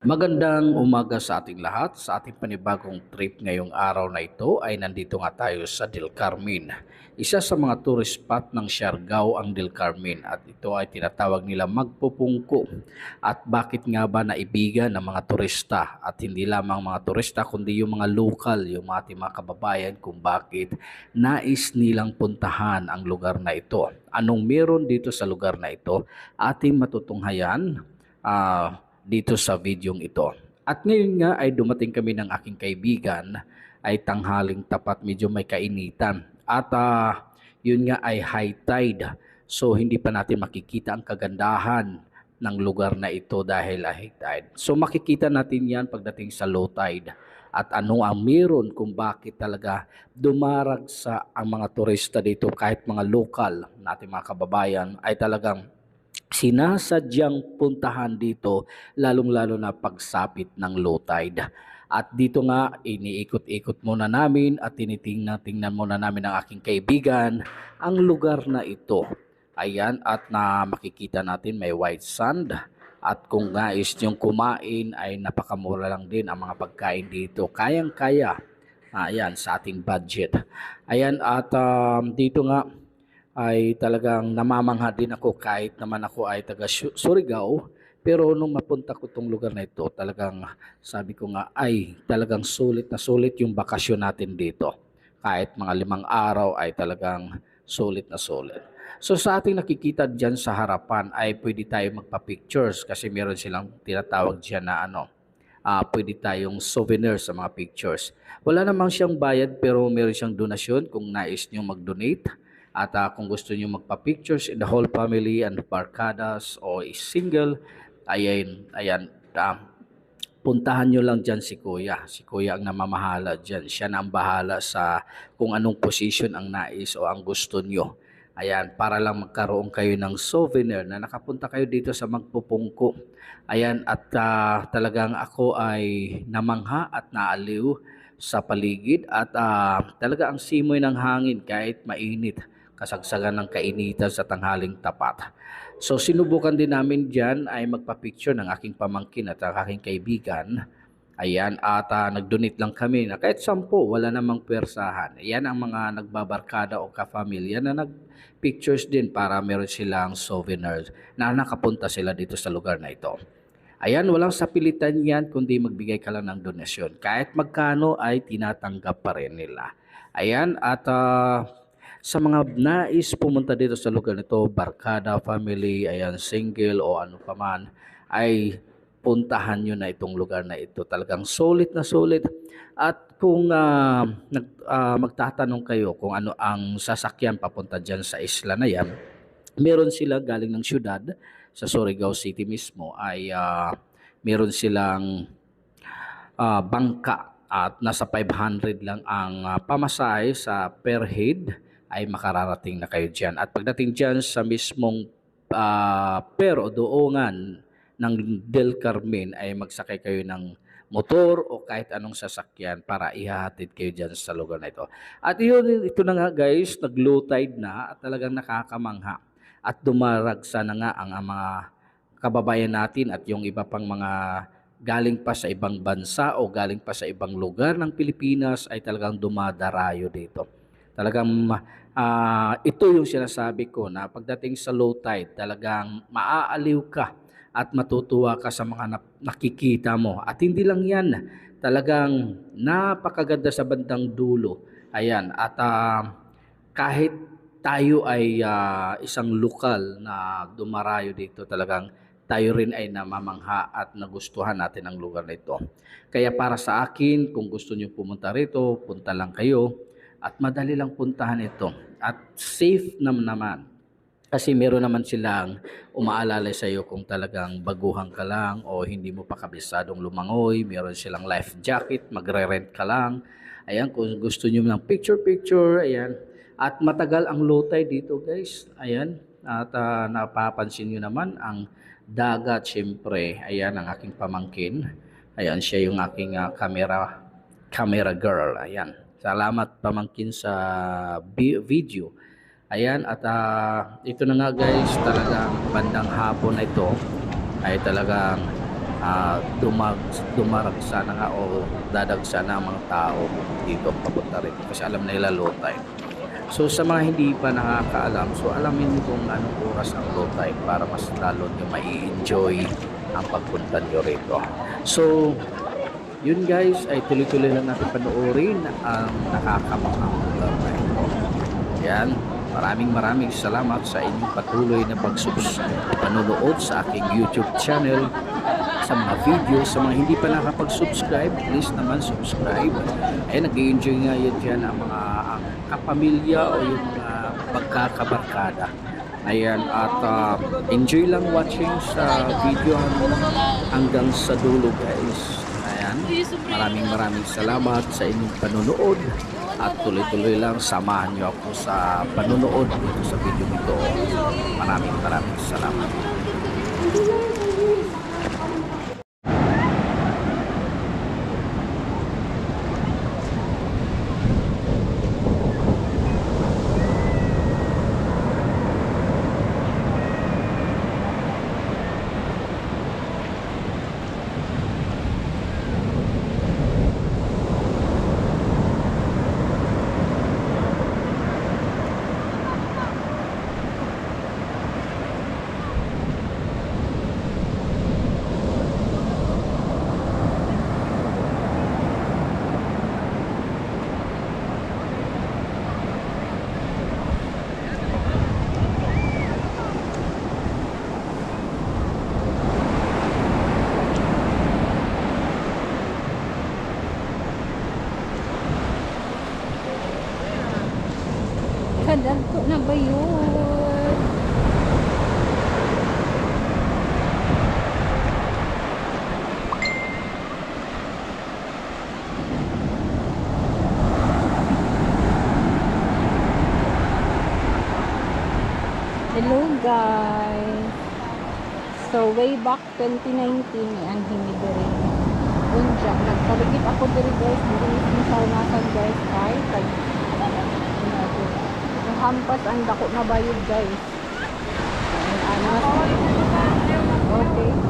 Magandang umaga sa ating lahat. Sa ating panibagong trip ngayong araw na ito ay nandito nga tayo sa Del Carmen. Isa sa mga tourist spot ng Siargao ang Del Carmen at ito ay tinatawag nila magpupungko. At bakit nga ba naibigan ng mga turista at hindi lamang mga turista kundi yung mga local, yung mga ating mga kababayan kung bakit nais nilang puntahan ang lugar na ito. Anong meron dito sa lugar na ito? Ating matutunghayan. Ah, dito sa videong ito. At ngayon nga ay dumating kami ng aking kaibigan ay tanghaling tapat medyo may kainitan. At ah, yun nga ay high tide. So hindi pa natin makikita ang kagandahan ng lugar na ito dahil high tide. So makikita natin yan pagdating sa low tide. At ano ang meron kung bakit talaga dumarag sa ang mga turista dito kahit mga local nating mga kababayan ay talagang sinasadyang puntahan dito lalong-lalo na pagsapit ng low tide. At dito nga, iniikot-ikot muna namin at tinitingnan-tingnan muna namin ng aking kaibigan ang lugar na ito. Ayan, at na makikita natin may white sand. At kung nais niyong kumain ay napakamura lang din ang mga pagkain dito. Kayang-kaya. Ayan, sa ating budget. Ayan, at um, dito nga, ay talagang namamangha din ako kahit naman ako ay taga Su- Surigao. Pero nung mapunta ko tong lugar na ito, talagang sabi ko nga ay talagang sulit na sulit yung bakasyon natin dito. Kahit mga limang araw ay talagang sulit na sulit. So sa ating nakikita dyan sa harapan ay pwede tayo magpa-pictures kasi meron silang tinatawag dyan na ano, ah pwede tayong souvenir sa mga pictures. Wala namang siyang bayad pero meron siyang donasyon kung nais nyo mag-donate. At ah, kung gusto nyo magpa-pictures in the whole family and barkadas o is single, ayan, ayan, ah, puntahan nyo lang dyan si Kuya. Si Kuya ang namamahala dyan. Siya na ang bahala sa kung anong position ang nais o ang gusto nyo. Ayan, para lang magkaroon kayo ng souvenir na nakapunta kayo dito sa Magpupungko. Ayan, at ah, talagang ako ay namangha at naaliw sa paligid at ah, talaga ang simoy ng hangin kahit mainit, kasagsagan ng kainitan sa tanghaling tapat. So sinubukan din namin dyan ay magpa-picture ng aking pamangkin at ang aking kaibigan. Ayan, at ah, nag-donate lang kami na kahit sampo, wala namang pwersahan. Ayan ang mga nagbabarkada o kafamilya na nag-pictures din para meron silang souvenirs na nakapunta sila dito sa lugar na ito. Ayan, walang sapilitan yan kundi magbigay ka lang ng donasyon. Kahit magkano ay tinatanggap pa rin nila. Ayan, at ah, sa mga nais pumunta dito sa lugar nito, barkada, family, ayan, single o ano pa man, ay puntahan nyo na itong lugar na ito. Talagang solid na solid. At kung ah, nag, ah, magtatanong kayo kung ano ang sasakyan papunta dyan sa isla na yan, meron sila galing ng syudad sa Surigao City mismo ay ah, meron silang ah, bangka at nasa 500 lang ang ah, pamasahe sa per head ay makararating na kayo dyan. At pagdating dyan sa mismong ah, per o doongan ng Del Carmen ay magsakay kayo ng motor o kahit anong sasakyan para ihahatid kayo dyan sa lugar na ito. At yun, ito na nga guys, nag-low tide na at talagang nakakamangha. At dumaragsa na nga ang, ang mga kababayan natin at yung iba pang mga galing pa sa ibang bansa o galing pa sa ibang lugar ng Pilipinas ay talagang dumadarayo dito. Talagang ah, ito yung sinasabi ko na pagdating sa low tide, talagang maaaliw ka at matutuwa ka sa mga nakikita mo. At hindi lang yan, talagang napakaganda sa bandang dulo. Ayan, at ah, kahit tayo ay ah, isang lokal na dumarayo dito, talagang tayo rin ay namamangha at nagustuhan natin ang lugar na ito. Kaya para sa akin, kung gusto niyo pumunta rito, punta lang kayo at madali lang puntahan ito. At safe naman naman. Kasi meron naman silang umaalala sa iyo kung talagang baguhan ka lang o hindi mo pa kabisadong lumangoy. Meron silang life jacket, magre-rent ka lang. Ayan, kung gusto niyo ng picture-picture, ayan. At matagal ang low tide dito guys. Ayan. At ah, napapansin niyo naman ang dagat syempre. Ayan ang aking pamangkin. Ayan siya yung aking ah, camera camera girl. Ayan. Salamat pamangkin sa video. Ayan, at ah, ito na nga guys, talagang bandang hapon na ito ay talagang ah, dumag, dumarag sana nga o dadag sana ang mga tao dito papunta rin kasi alam nila low tide. So sa mga hindi pa nakakaalam, so alamin niyo kung anong oras ang low tide para mas lalo niyo mai-enjoy ang pagpunta niyo rito. So yun guys, ay tuloy-tuloy lang natin panoorin ang nakakamangang lugar na ito. Yan, maraming maraming salamat sa inyong patuloy na pagsubs panonood sa aking YouTube channel sa mga video, sa mga hindi pa nakapag-subscribe, please naman subscribe. Eh, nag-enjoy nga yan dyan ang mga kapamilya o yung uh, pagkakabarkada. Ayan, at ah, enjoy lang watching sa video hanggang sa dulo guys. Ayan, maraming maraming salamat sa inyong panonood at tuloy-tuloy lang samahan niyo ako sa panonood dito sa video nito. Maraming maraming salamat. Kadagko na ba yun? Hello guys! So way back 2019 ni ang hinidiri. Unja, nagpaligid ako diri guys, mismo sa unasan guys ang hampas ang dako na bayod guys. Ang anas. Okay.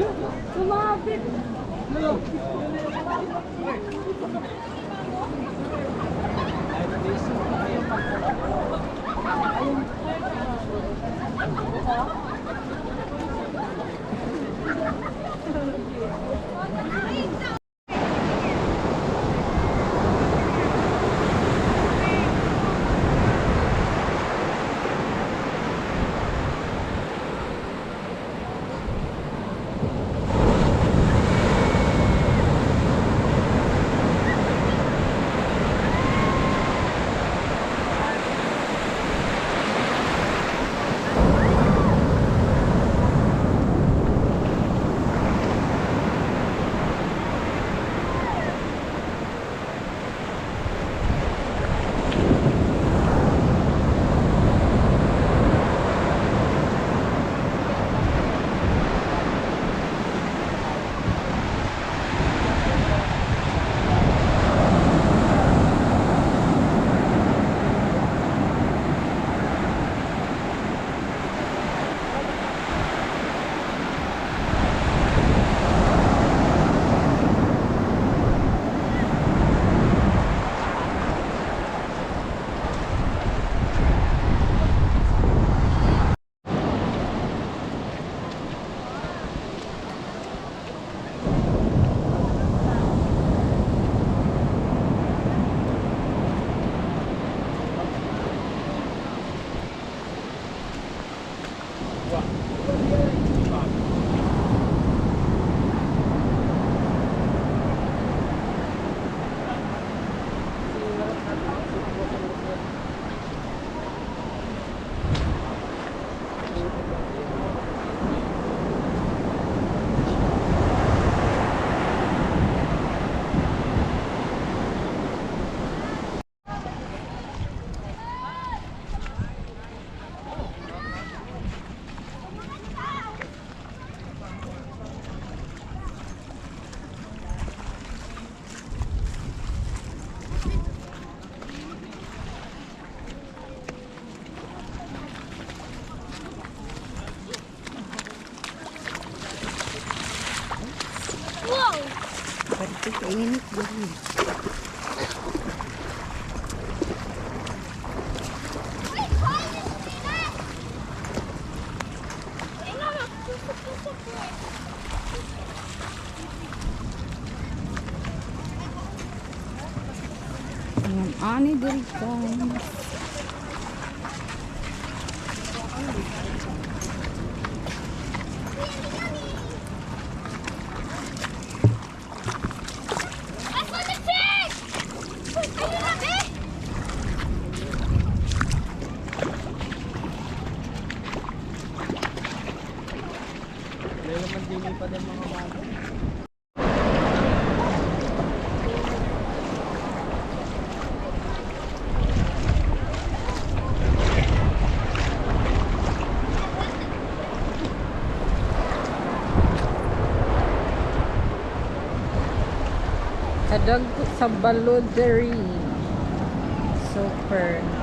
Lumapit! Ayun. Init din. Ayan, Kadag sa Baloderi. Super cozy.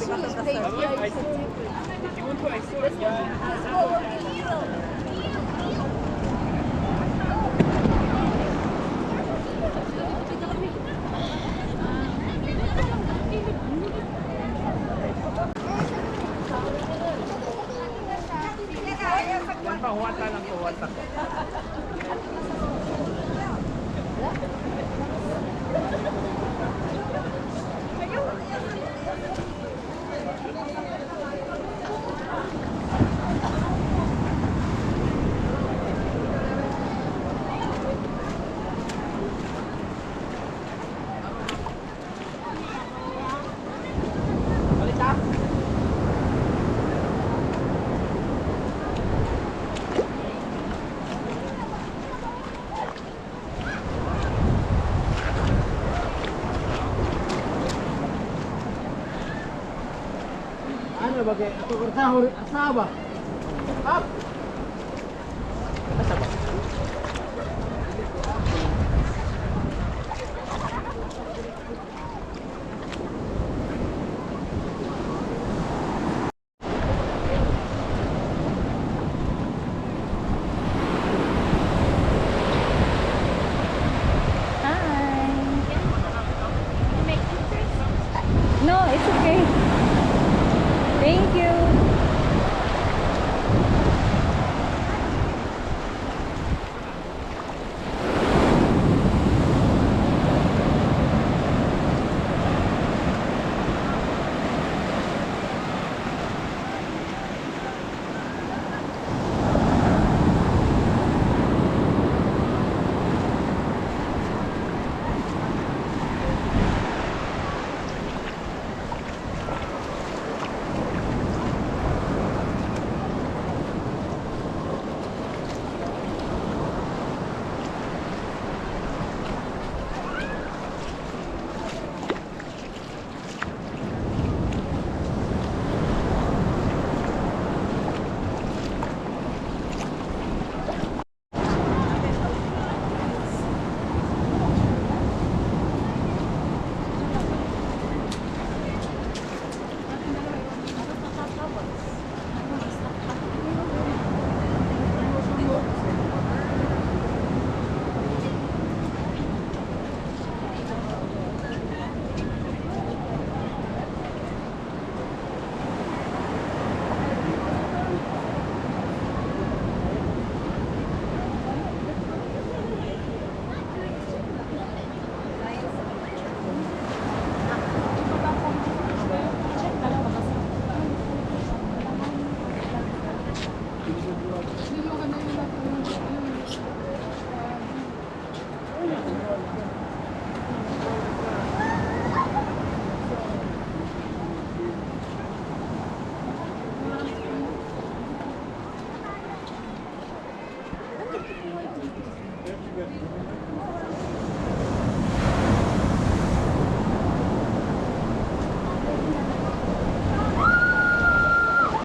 谢谢大家。Ano ba kaya? Ito